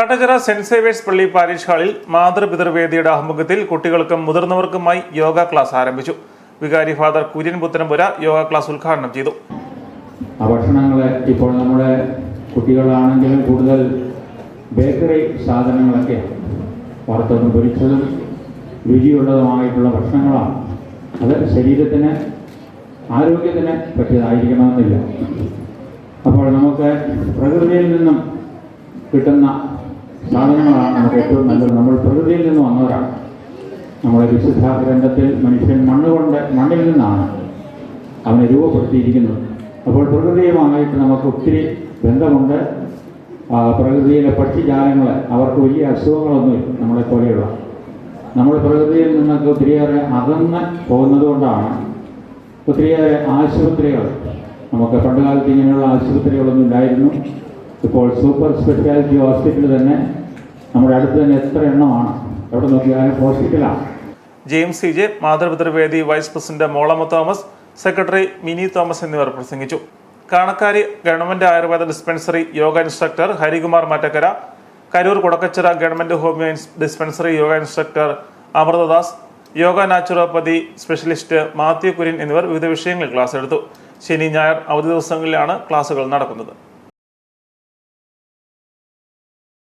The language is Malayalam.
കട്ടച്ചിറ സെന്റ് സേവേഴ്സ് പള്ളി പാരിഷ് ഹാളിൽ മാതൃപിതൃവേദിയുടെ ആഭിമുഖ്യത്തിൽ കുട്ടികൾക്കും മുതിർന്നവർക്കുമായി യോഗ ക്ലാസ് ആരംഭിച്ചു. വികാരി father Kurian Puthanpura yoga class ഉദ്ഘാടനം ചെയ്തു. ഭക്ഷണങ്ങൾ ഇപ്പോൾ നമ്മുടെ കുട്ടികളാണെങ്കിലും കൂടുതൽ ബേക്കറി സാധനങ്ങളൊക്കെ വറുത്തതും പൊരിച്ചതും രുചിയുള്ളതുമായിട്ടുള്ള ഭക്ഷണങ്ങളാണ്. അത് ശരീരത്തിന് ആരോഗ്യത്തിന് പറ്റിയതായിരിക്കണമെന്നില്ല. അപ്പോൾ നമുക്ക് പ്രകൃതിയിൽ നിന്നും കിട്ടുന്ന സാധനങ്ങളാണ് നമുക്ക് ഏറ്റവും നല്ലത്. നമ്മൾ പ്രകൃതിയിൽ നിന്ന് വന്നവരാണ്. നമ്മുടെ വിശുദ്ധ ഗ്രന്ഥത്തിൽ മനുഷ്യൻ മണ്ണുകൊണ്ട് മണ്ണിൽ നിന്നാണ് അവനെ രൂപപ്പെടുത്തിയിരിക്കുന്നത്. അപ്പോൾ പ്രകൃതിയുമായിട്ട് നമുക്ക് ഒത്തിരി ബന്ധമുണ്ട്. പ്രകൃതിയിലെ പക്ഷിജാലങ്ങൾ അവർക്ക് വലിയ അസുഖങ്ങളൊന്നുമില്ല നമ്മളെ പോലെയുള്ള. നമ്മൾ പ്രകൃതിയിൽ നിന്നൊക്കെ ഒത്തിരിയേറെ അകന്ന് പോകുന്നത് കൊണ്ടാണ് ഒത്തിരിയേറെ ആശുപത്രികൾ നമുക്ക് പണ്ടുകാലത്ത് ഇങ്ങനെയുള്ള ആശുപത്രികളൊന്നും ഇല്ലായിരുന്നു. ഇപ്പോൾ സൂപ്പർ സ്പെഷ്യാലിറ്റി ഹോസ്പിറ്റൽ തന്നെ നമ്മുടെ അടുത്ത് തന്നെ എത്ര എണ്ണമാണ്. എവിടെ നോക്കിയാലും ഹോസ്പിറ്റലാണ്. James C J മാതൃപിതൃവേദി vice president Molamma Thomas secretary Mini Thomas എന്നിവർ പ്രസംഗിച്ചു. Kanakkari government Ayurveda dispensary yoga instructor Harikumar Mattakkara Karoor Kudakkachira government homeo dispensary yoga instructor Amrithadas yoga naturopathy specialist Mathew Kurian എന്നിവർ വിവിധ വിഷയങ്ങളിൽ ക്ലാസ് എടുത്തു. ശനി ഞായർ അവധി ദിവസങ്ങളിലാണ് ക്ലാസുകൾ നടക്കുന്നത്.